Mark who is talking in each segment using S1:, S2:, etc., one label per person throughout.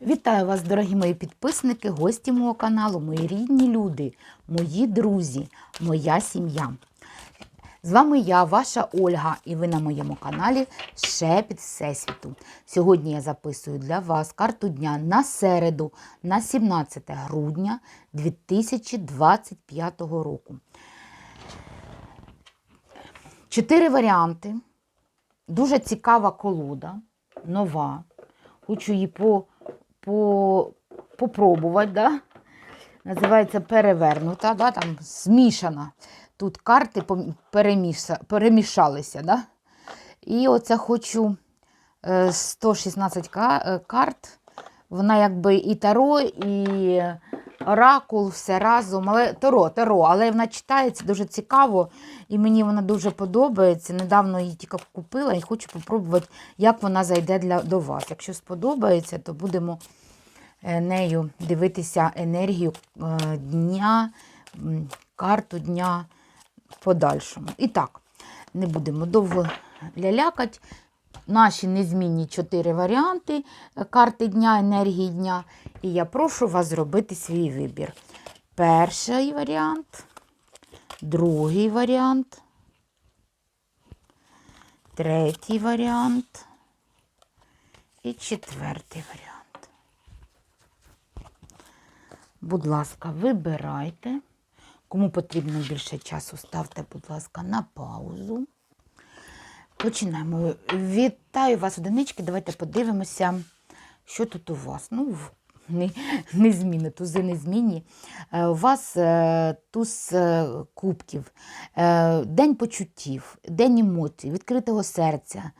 S1: Вітаю вас, дорогі мої підписники, гості мого каналу, мої рідні люди, мої друзі, моя сім'я. З вами я, ваша Ольга, і ви на моєму каналі Шепіт Всесвіту. Сьогодні я записую для вас карту дня на середу, на 17 грудня 2025 року. Чотири варіанти. Дуже цікава колода, нова. Хочу її по, по, попробувати. Да? Називається перевернута, да? там змішана. Тут карти переміша, перемішалися. Да? І оце хочу е, 116 е, карт. Вона якби і таро, і оракул, все разом. Але таро, таро, але вона читається дуже цікаво, і мені вона дуже подобається. Недавно її тільки купила і хочу спробувати, як вона зайде для, до вас. Якщо сподобається, то будемо е, нею дивитися енергію е, дня, карту дня в подальшому. І так, не будемо довго лялякати. Наші незмінні чотири варіанти е, карти дня, енергії дня. І я прошу вас зробити свій вибір. Перший варіант, другий варіант, третій варіант і четвертий варіант. Будь ласка, вибирайте. Кому потрібно більше часу, ставте, будь ласка, на паузу. Починаємо. Вітаю вас, одинички. Давайте подивимося, що тут у вас. Ну, в- не, не зміни, тузи не змінні. Е, У вас е, туз е, кубків, день почуттів, день емоцій, відкритого серця,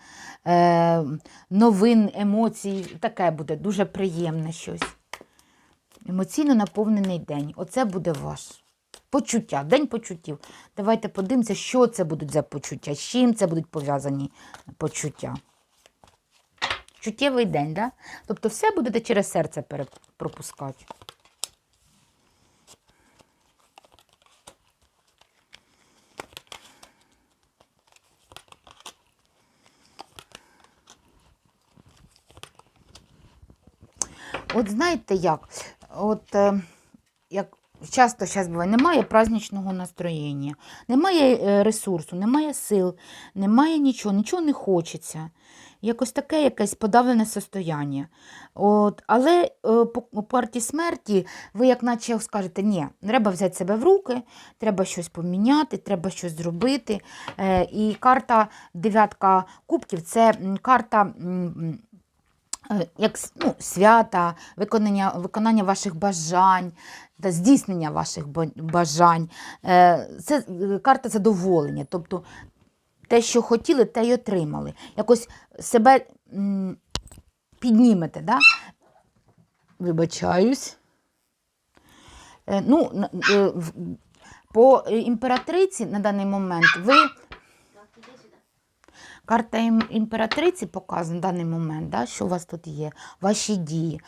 S1: новин, емоцій. Таке буде дуже приємне щось. Емоційно наповнений день. Оце буде ваш. Почуття, день почуттів. Давайте подивимося, що це будуть за почуття, з чим це будуть пов'язані почуття. Чуттєвий день, да? Тобто все будете через серце пропускати. От знаєте як? От е, часто зараз буває, немає праздничного настроєння, немає е, ресурсу, немає сил, немає нічого, нічого не хочеться. Якось таке якесь подавлене состояння. От, але е, по, карті смерті ви як наче скажете, ні, треба взяти себе в руки, треба щось поміняти, треба щось зробити. Е, і карта дев'ятка кубків це карта. м, як ну, свята, виконання, виконання ваших бажань, та здійснення ваших бажань. Е, Це е, карта задоволення. Тобто те, що хотіли, те й отримали. Якось себе піднімете. Да? Вибачаюсь. Е, Ну, е, по е, імператриці на даний момент ви. Карта імператриці показує на даний момент, да, що у вас тут є, ваші дії.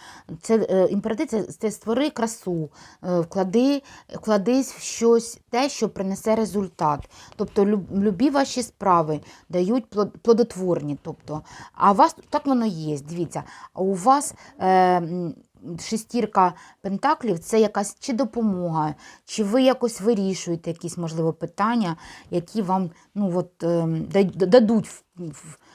S1: Це е, імператриця це створи красу, е, вклади, вкладись в щось те, що принесе результат. Тобто люб- любі ваші справи дають плод- плодотворні. Тобто, а у вас так воно є. Дивіться, а у вас. Е, Шестірка пентаклів це якась чи допомога, чи ви якось вирішуєте якісь, можливо, питання, які вам ну, от, ем, дадуть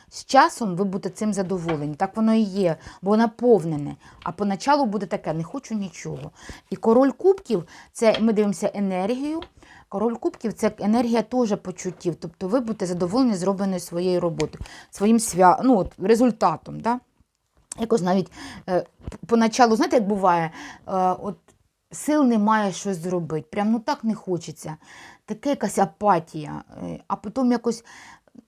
S1: з часом, ви будете цим задоволені. Так воно і є, бо наповнене. А поначалу буде таке, не хочу нічого. І король кубків це ми дивимося енергію. Король кубків це енергія теж почуттів. Тобто ви будете задоволені зробленою своєю роботою, своїм свя... ну, от, результатом. Да? Якось навіть е, поначалу, знаєте, як буває, е, от сил немає щось зробити. Прям ну так не хочеться. Таке якась апатія. Е, А потім якось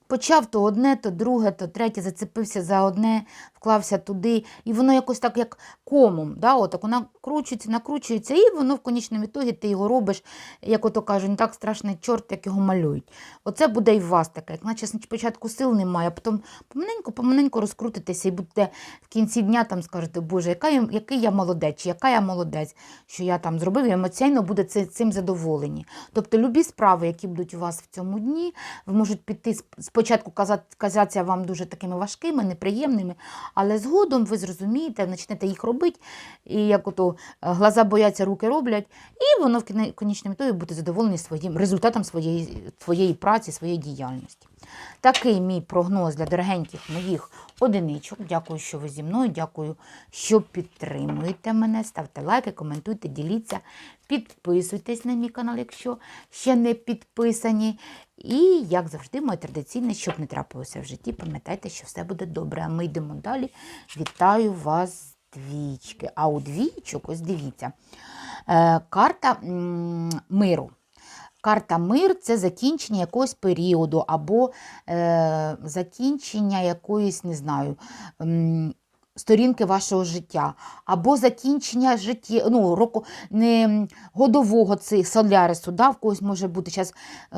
S1: почав то одне, то друге, то третє, зацепився за одне, вклався туди, і воно якось так, як комом. Да? Отак, вона кручується, накручується, і воно в конічному ітогі ти його робиш, як ото кажуть, не так страшний чорт, як його малюють. Оце буде і у вас таке, як наче спочатку сил немає, а потім помаленьку розкрутитеся і будете в кінці дня там скажете, Боже, яка я, який я молодець, чи яка я молодець, що я там зробив, і емоційно буде цим задоволені. Тобто любі справи, які будуть у вас в цьому дні, ви можуть піти з спочатку казаться вам дуже такими важкими, неприємними, але згодом ви зрозумієте, почнете їх робити, і як ото е, глаза бояться, руки роблять, і воно в кіне- конечному ітогі буде задоволені своїм результатом своєї, своєї праці, своєї діяльності. Такий мій прогноз для дорогеньких моїх одиничок. Дякую, що ви зі мною. Дякую, що підтримуєте мене. Ставте лайки, коментуйте, діліться, підписуйтесь на мій канал, якщо ще не підписані. І, як завжди, моє традиційне, щоб не трапилося в житті, пам'ятайте, що все буде добре. А ми йдемо далі. Вітаю вас двічки. А у двічок, ось дивіться, е, карта миру. Карта мир це закінчення якогось періоду, або е, закінчення якоїсь, не знаю, сторінки вашого життя, або закінчення життя, ну, року не годового цих солярису, да, в когось може бути зараз,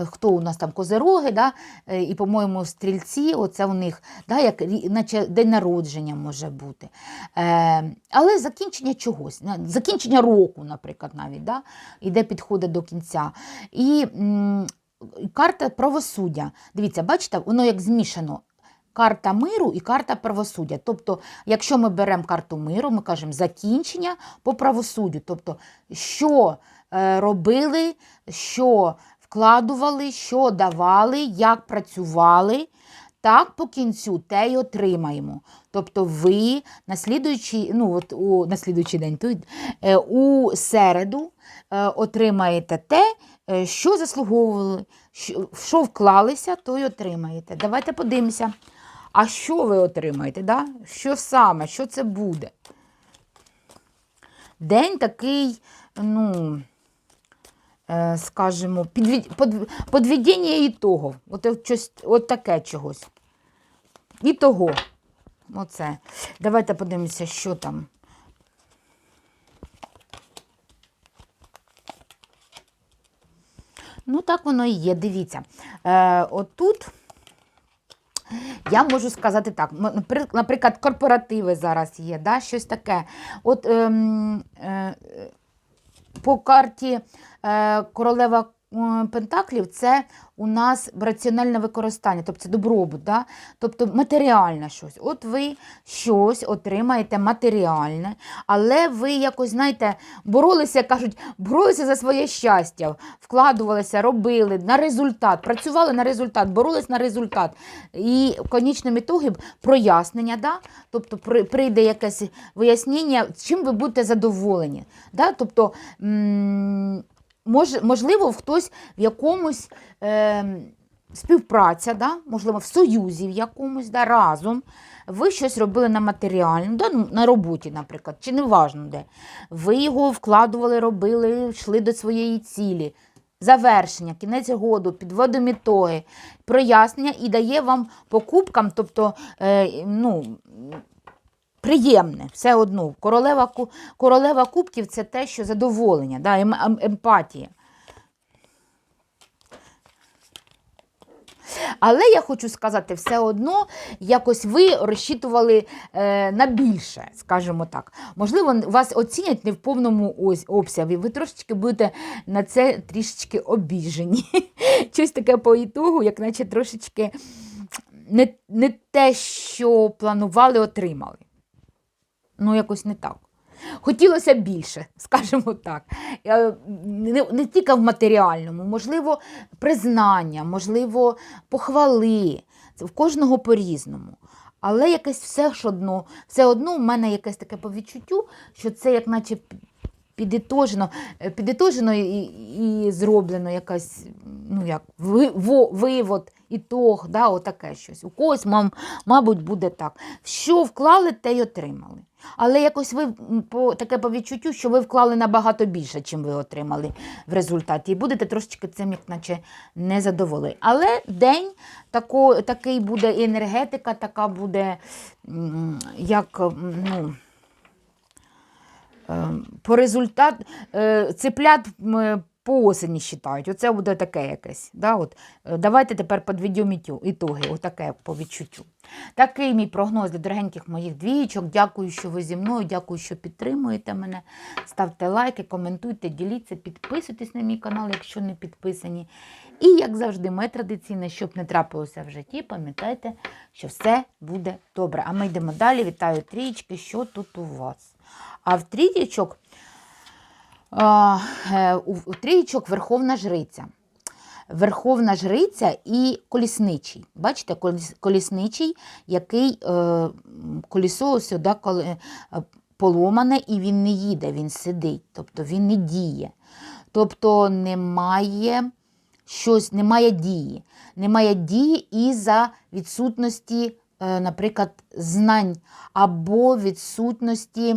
S1: хто у нас там козероги, да, е, і, по-моєму, стрільці, оце у них, да, як, наче день народження може бути. Е, але закінчення чогось, закінчення року, наприклад, навіть, да, іде підходить до кінця. І м, карта правосуддя. Дивіться, бачите, воно як змішано. Карта миру і карта правосуддя. Тобто, якщо ми беремо карту миру, ми кажемо закінчення по правосуддю. Тобто, що е, робили, що вкладували, що давали, як працювали, так по кінцю те й отримаємо. Тобто ви на слідуючий, ну, от у, на слідуючий день, й- е, у середу е, отримаєте те, що заслуговували, що вклалися, то й отримаєте. Давайте подивимося. А що ви отримаєте? Да? Що саме? Що це буде? День такий, ну, е, скажімо, підвід, под, подведення ітогів. От, от, от таке чогось. І того. Оце. Давайте подивимося, що там. Ну, так воно і є, дивіться. Е, отут я можу сказати так: наприклад, корпоративи зараз є, да, щось таке. От ем, е, по карті е, королева е, Пентаклів це у нас раціональне використання, тобто це добробут, да? тобто матеріальне щось. От ви щось отримаєте матеріальне, але ви якось, знаєте, боролися, кажуть, боролися за своє щастя, вкладувалися, робили на результат, працювали на результат, боролись на результат. І в конічному ітогі прояснення, да? тобто прийде якесь вияснення, чим ви будете задоволені. Да? Тобто, мож, можливо, хтось в якомусь е, співпраця, да? можливо, в союзі в якомусь да? разом. Ви щось робили на матеріальному, да? ну, на роботі, наприклад, чи не важно де. Ви його вкладували, робили, йшли до своєї цілі. Завершення, кінець году, підводимо ітоги, прояснення і дає вам покупкам, тобто е, ну, приємне, все одно. Королева, королева кубків це те, що задоволення, да, ем, ем- емпатія. Але я хочу сказати, все одно якось ви розчитували е, на більше, скажімо так. Можливо, вас оцінять не в повному ось обсязі. Ви трошечки будете на це трішечки обіжені. Щось таке по ітогу, як наче трошечки не, не те, що планували, отримали. Ну, якось не так. Хотілося більше, скажімо так. Е, Не, не тільки в матеріальному, можливо, признання, можливо, похвали. Це в кожного по-різному. Але якесь все ж одно, все одно в мене якесь таке по відчуттю, що це як наче підітожено, е, підітожено і, і зроблено якась, ну як, ви, во, вивод, ітог, да, отаке щось. У когось, мам, мабуть, буде так. Що вклали, те й отримали. Але якось ви по таке по відчуттю, що ви вклали набагато більше, чим ви отримали в результаті. І будете трошечки цим, як наче, незадоволені. Але день тако, такий буде, і енергетика така буде, як ну, е, по результат е, цеплят по осені вважають. Оце буде таке якесь. Да? От, е, давайте тепер підведемо ітоги, отаке по відчуттю. Такий мій прогноз для дорогеньких моїх двієчок. Дякую, що ви зі мною, дякую, що підтримуєте мене. Ставте лайки, коментуйте, діліться, підписуйтесь на мій канал, якщо не підписані. І, як завжди, моє традиційне, щоб не трапилося в житті, пам'ятайте, що все буде добре. А ми йдемо далі. Вітаю трієчки, що тут у вас? А в е, у, у трієчок Верховна Жриця. Верховна Жриця і колісничий. Бачите, колісничий, який е, колісо сюди е, поломане, і він не їде, він сидить, тобто він не діє. Тобто немає щось, немає дії. Немає дії із-за відсутності, е, наприклад, знань або відсутності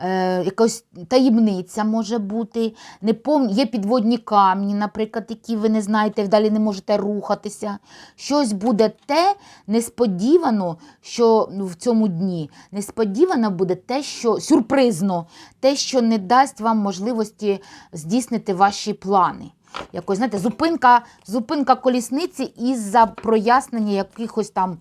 S1: е, якась таємниця може бути, не пов... є підводні камні, наприклад, які ви не знаєте, далі не можете рухатися. Щось буде те несподівано, що ну, в цьому дні. Несподівано буде те, що сюрпризно, те, що не дасть вам можливості здійснити ваші плани. Якось, знаєте, зупинка, зупинка колісниці із-за прояснення якихось там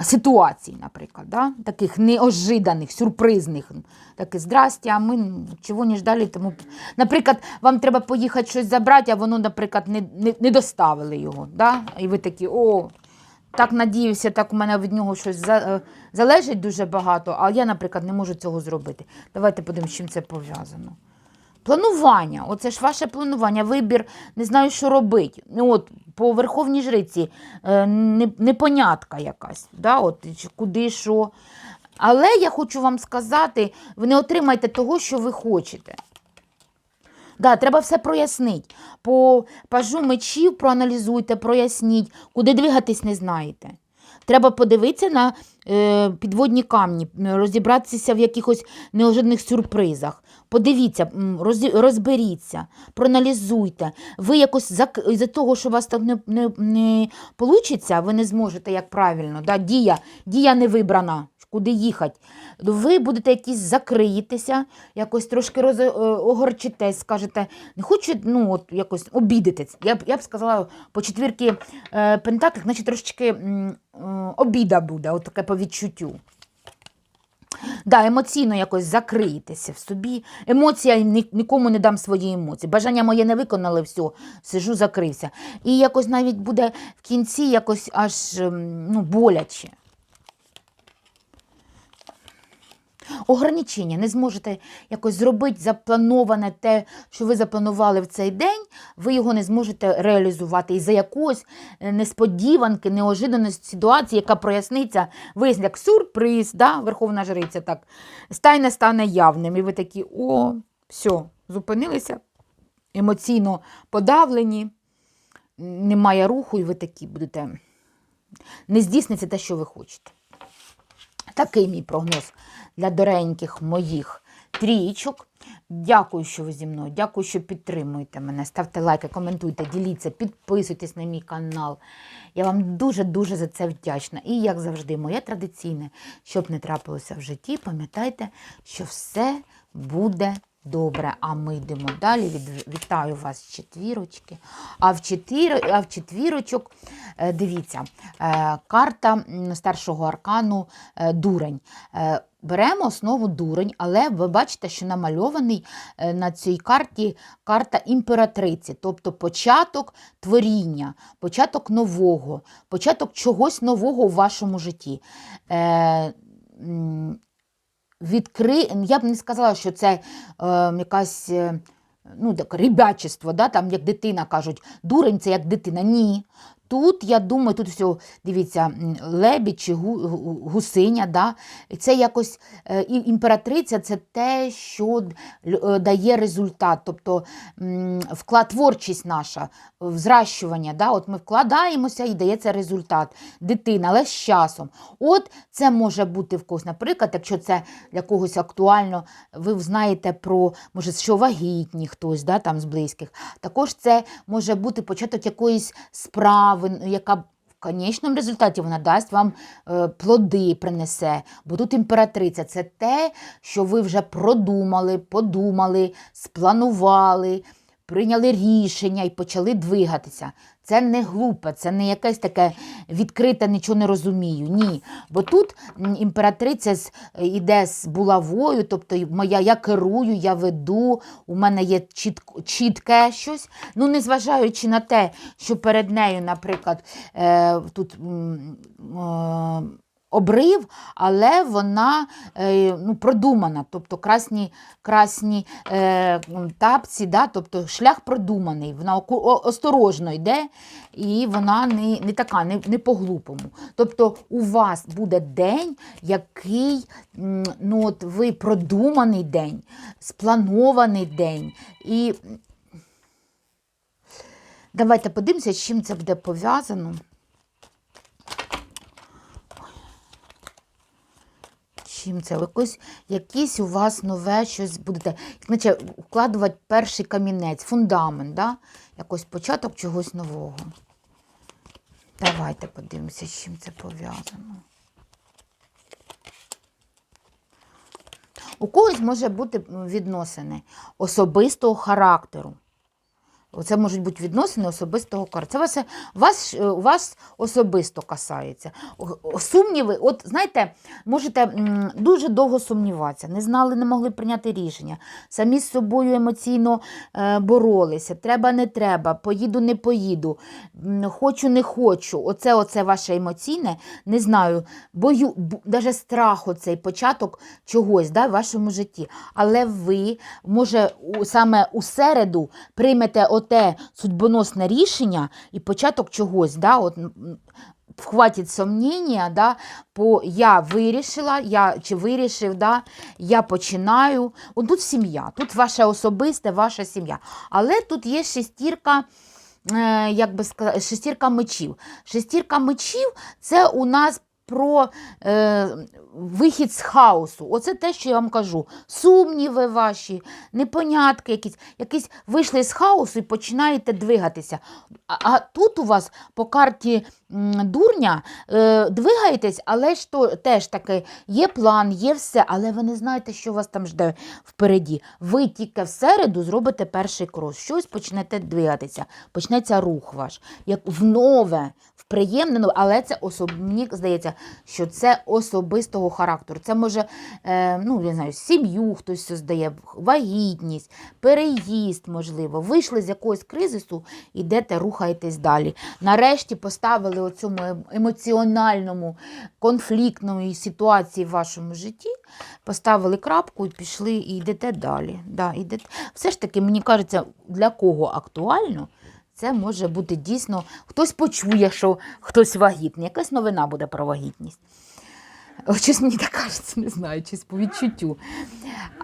S1: ситуацій, наприклад, да? таких неожиданих, сюрпризних. Таке, здрасте, а ми чого не ждали. Тому... Наприклад, вам треба поїхати щось забрати, а воно, наприклад, не, не, не доставили його. Да? І ви такі, о, так надіюся, так у мене від нього щось за, е, залежить дуже багато, а я, наприклад, не можу цього зробити. Давайте подивимось, з чим це пов'язано. Планування, оце ж ваше планування, вибір, не знаю, що робити. От, по Верховній Жриці е, непонятка якась, да? от, куди що. Але я хочу вам сказати, ви не отримаєте того, що ви хочете. Да, треба все прояснити. По пажу мечів проаналізуйте, проясніть, куди двигатись не знаєте. Треба подивитися на е, підводні камні, розібратися в якихось неожиданих сюрпризах. Подивіться, розберіться, проаналізуйте. Ви якось із-за того, що у вас так не, не, не вийде, ви не зможете як правильно. Да? Дія, дія не вибрана, куди їхати. Ви будете якісь закриєтеся, якось трошки роз, е, огорчитесь, скажете, не хочу ну, от, якось обідитись. Я б, я б сказала, по четвірки е, пентаклів, значить трошечки е, обіда буде, от таке по відчуттю. Да, емоційно якось закриєтеся в собі. Емоція нікому не дам свої емоції. Бажання моє не виконали, все, сижу, закрився. І якось навіть буде в кінці якось аж ем, ну, боляче. Ограничення не зможете якось зробити заплановане те, що ви запланували в цей день, ви його не зможете реалізувати. Із-за якоїсь е, несподіванки, неожиданої ситуації, яка проясниться, ви як сюрприз, да? Верховна Жриця так, стайне стане явним. І ви такі, о, все, зупинилися, емоційно подавлені, немає руху, і ви такі будете. Не здійсниться те, що ви хочете. Такий мій прогноз для дореньких моїх трійчок. Дякую, що ви зі мною. Дякую, що підтримуєте мене. Ставте лайки, коментуйте, діліться, підписуйтесь на мій канал. Я вам дуже-дуже за це вдячна. І, як завжди, моє традиційне, щоб не трапилося в житті, пам'ятайте, що все буде добре. А ми йдемо далі. Вітаю вас з четвірочки. А в, четвір... а в четвірочок, е, дивіться, е, карта старшого аркану е, дурень. Беремо основу дурень, але ви бачите, що намальований на цій карті карта імператриці, тобто початок творіння, початок нового, початок чогось нового у вашому житті. Відкри... Я б не сказала, що це е, якась ну, так, ребячество, да? там, як дитина кажуть, дурень це як дитина. Ні. Тут, я думаю, тут все, дивіться, лебідь чи гу, гу- гусиня, да? Це якось е, імператриця це те, що е, дає результат, тобто вклад творчість наша, взращування. Да? От ми вкладаємося і дається результат. Дитина, але з часом. От це може бути в когось, наприклад, якщо це для когось актуально, ви знаєте про, може, що вагітні хтось да, там з близьких. Також це може бути початок якоїсь справи, яка в конечному результаті вона дасть вам е, плоди, принесе. Бо тут імператриця це те, що ви вже продумали, подумали, спланували, прийняли рішення і почали двигатися. Це не глупе, це не якесь таке відкрите, нічого не розумію. Ні. Бо тут імператриця йде з булавою, тобто моя, я керую, я веду, у мене є чітко, чітке щось. Ну, незважаючи на те, що перед нею, наприклад, е, тут. е, Обрив, але вона е, ну, продумана, тобто красні, красні е, тапці, да, тобто шлях продуманий, вона осторожно йде, і вона не, не така, не, не по-глупому. Тобто у вас буде день, який ну, от ви продуманий день, спланований день. І давайте подивимося, з чим це буде пов'язано. Чим це? Якось, якийсь у вас нове щось будете, значить, вкладувати перший камінець, фундамент, да? якось початок чогось нового. Давайте подивимося, з чим це пов'язано. У когось може бути відносини особистого характеру. Це можуть бути відносини особистого характеру. Це вас, вас, е, вас особисто касається. Сумніви, от знаєте, можете дуже довго сумніватися, не знали, не могли прийняти рішення, самі з собою емоційно е, боролися. Треба, не треба, поїду, не поїду, хочу, не хочу. Оце, оце ваше емоційне, не знаю, бою, навіть страх, оцей початок чогось да, в вашому житті. Але ви, може, саме у середу приймете оте судьбоносне рішення і початок чогось. Да, от, Хватить сомнення, да, по я вирішила, я чи вирішив, да, я починаю. От тут сім'я, тут ваша особиста, ваша сім'я. Але тут є шестірка, е, як би сказати, шестірка мечів. Шестірка мечів це у нас про е, вихід з хаосу. Оце те, що я вам кажу. Сумніви ваші, непонятки якісь, якісь вийшли з хаосу і починаєте двигатися. А, а тут у вас по карті м, дурня е, двигаєтесь, але ж то теж таки є план, є все, але ви не знаєте, що вас там жде впереді. Ви тільки в середу зробите перший крос, щось почнете двигатися, почнеться рух ваш, як в нове, в приємне, нове, але це особ... мені здається, що це особистого характеру. Це може, е, ну, я знаю, сім'ю хтось создає, вагітність, переїзд, можливо. Вийшли з якогось кризису, ідете, рухаєтесь далі. Нарешті поставили цьому емоціональному, конфліктному ситуації в вашому житті, поставили крапку і пішли і йдете далі. Да, йдете. Все ж таки, мені кажеться, для кого актуально. Це може бути дійсно, хтось почує, що хтось вагітний, якась новина буде про вагітність. Щось мені так кажеться, не знаю, щось по відчуттю.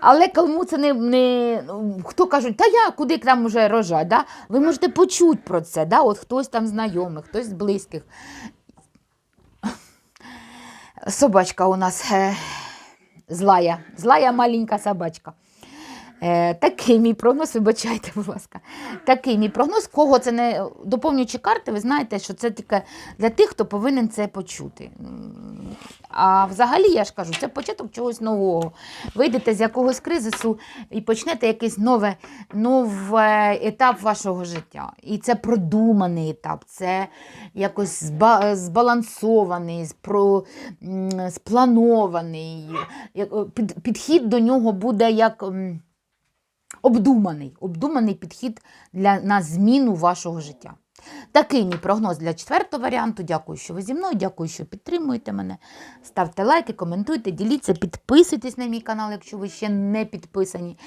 S1: Але кому це не, не ну, хто кажуть, та я куди там вже рожать, да? ви можете почути про це, да? от хтось там знайомий, хтось з близьких. Собачка у нас е, злая, злая маленька собачка. Е, такий мій прогноз, вибачайте, будь ласка. Такий мій прогноз, кого це не доповнюючи карти, ви знаєте, що це тільки для тих, хто повинен це почути. А взагалі, я ж кажу, це початок чогось нового. Вийдете з якогось кризису і почнете якийсь нове, новий етап вашого життя. І це продуманий етап, це якось зба- збалансований, спланований. Під, підхід до нього буде як. Обдуманий, обдуманий підхід для, на зміну вашого життя. Такий мій прогноз для четвертого варіанту. Дякую, що ви зі мною, дякую, що підтримуєте мене. Ставте лайки, коментуйте, діліться, підписуйтесь на мій канал, якщо ви ще не підписані.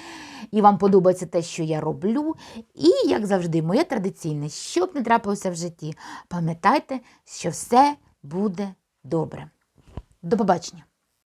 S1: І вам подобається те, що я роблю. І, як завжди, моє традиційне, що б не трапилося в житті, пам'ятайте, що все буде добре. До побачення!